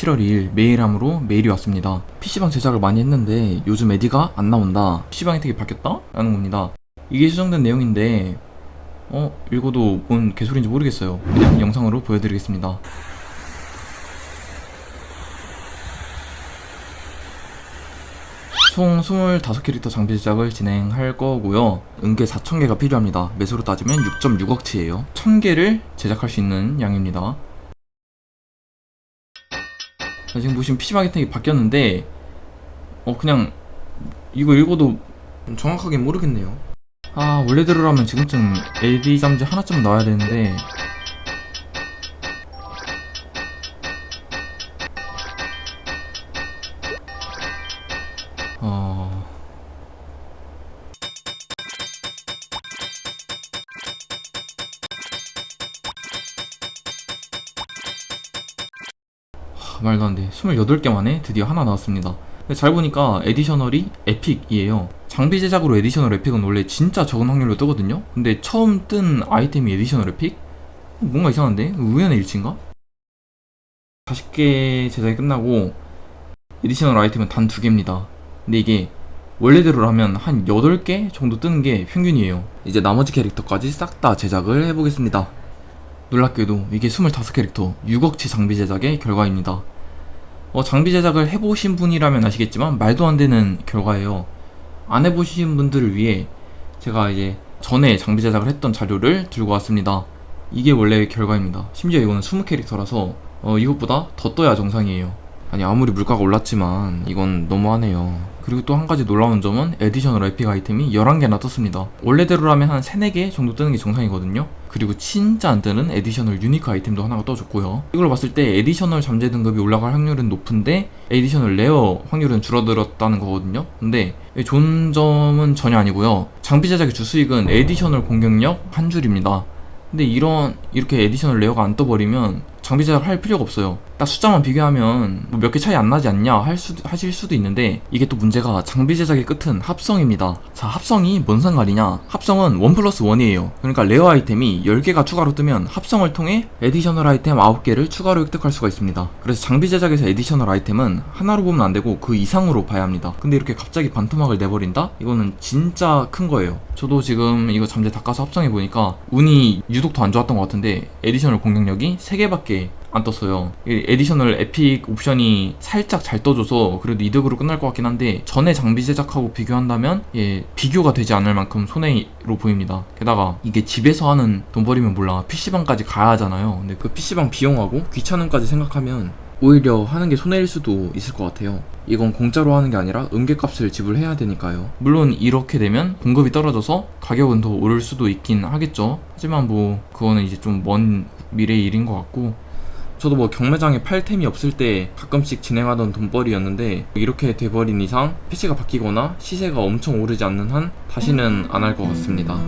7월 2일 메일함으로 메일이 왔습니다. PC방 제작을 많이 했는데 요즘 에디가 안 나온다. PC방 혜택이 바뀌었다? 라는 겁니다. 이게 수정된 내용인데 어 읽어도 뭔 개소리인지 모르겠어요. 그냥 영상으로 보여드리겠습니다. 총 25캐릭터 장비 제작을 진행할 거고요. 은계 4,000개가 필요합니다. 매수로 따지면 6.6억치예요. 1,000개를 제작할 수 있는 양입니다. 자, 지금 보시면 PC방 혜택이 바뀌었는데 어 그냥 이거 읽어도 정확하게 모르겠네요. 아 원래대로라면 지금쯤 AD 잠재 하나쯤 나와야 되는데 어... 말도 안 돼. 28개 만에 드디어 하나 나왔습니다. 근데 잘 보니까 에디셔널이 에픽이에요. 장비 제작으로 에디셔널 에픽은 원래 진짜 적은 확률로 뜨거든요? 근데 처음 뜬 아이템이 에디셔널 에픽? 뭔가 이상한데? 우연의 일치인가? 40개 제작이 끝나고 에디셔널 아이템은 단 두 개입니다. 근데 이게 원래대로라면 한 8개 정도 뜨는 게 평균이에요. 이제 나머지 캐릭터까지 싹 다 제작을 해보겠습니다. 놀랍게도 이게 25캐릭터 6억치 장비 제작의 결과입니다. 어, 장비 제작을 해보신 분이라면 아시겠지만 말도 안 되는 결과예요. 안 해보신 분들을 위해 제가 이제 전에 장비 제작을 했던 자료를 들고 왔습니다. 이게 원래 결과입니다. 심지어 이거는 20캐릭터라서 어, 이것보다 더 떠야 정상이에요. 아니 아무리 물가가 올랐지만 이건 너무하네요. 그리고 또 한 가지 놀라운 점은 에디셔널 에픽 아이템이 11개나 떴습니다. 원래대로라면 한 3, 4개 정도 뜨는 게 정상이거든요. 그리고 진짜 안 뜨는 에디셔널 유니크 아이템도 하나가 떠줬고요. 이걸 봤을 때 에디셔널 잠재 등급이 올라갈 확률은 높은데 에디셔널 레어 확률은 줄어들었다는 거거든요. 근데 좋은 점은 전혀 아니고요. 장비 제작의 주 수익은 에디셔널 공격력 한 줄입니다. 근데 이런 이렇게 에디셔널 레어가 안 떠버리면 장비 제작 할 필요가 없어요. 딱 숫자만 비교하면 뭐 몇 개 차이 안 나지 않냐 할 수, 하실 수도 있는데 이게 또 문제가 장비 제작의 끝은 합성입니다. 자 합성이 뭔 상관이냐? 합성은 1 플러스 1이에요. 그러니까 레어 아이템이 10개가 추가로 뜨면 합성을 통해 에디셔널 아이템 9개를 추가로 획득할 수가 있습니다. 그래서 장비 제작에서 에디셔널 아이템은 하나로 보면 안 되고 그 이상으로 봐야 합니다. 근데 이렇게 갑자기 반토막을 내버린다? 이거는 진짜 큰 거예요. 저도 지금 이거 잠재 닦아서 합성해 보니까 운이 유독 더 안 좋았던 것 같은데 에디셔널 공격력이 3개밖에 안 떴어요. 이 에디셔널 에픽 옵션이 살짝 잘 떠줘서 그래도 이득으로 끝날 것 같긴 한데 전에 장비 제작하고 비교한다면 예 비교가 되지 않을 만큼 손해로 보입니다. 게다가 이게 집에서 하는 돈 버리면 몰라 PC방까지 가야 하잖아요. 근데 그 PC방 비용하고 귀찮음까지 생각하면 오히려 하는 게 손해일 수도 있을 것 같아요. 이건 공짜로 하는 게 아니라 음계값을 지불해야 되니까요. 물론 이렇게 되면 공급이 떨어져서 가격은 더 오를 수도 있긴 하겠죠. 하지만 뭐 그거는 이제 좀 먼 미래의 일인 것 같고 저도 뭐 경매장에 팔 템이 없을 때 가끔씩 진행하던 돈벌이였는데 이렇게 돼버린 이상 PC가 바뀌거나 시세가 엄청 오르지 않는 한 다시는 안 할 것 같습니다.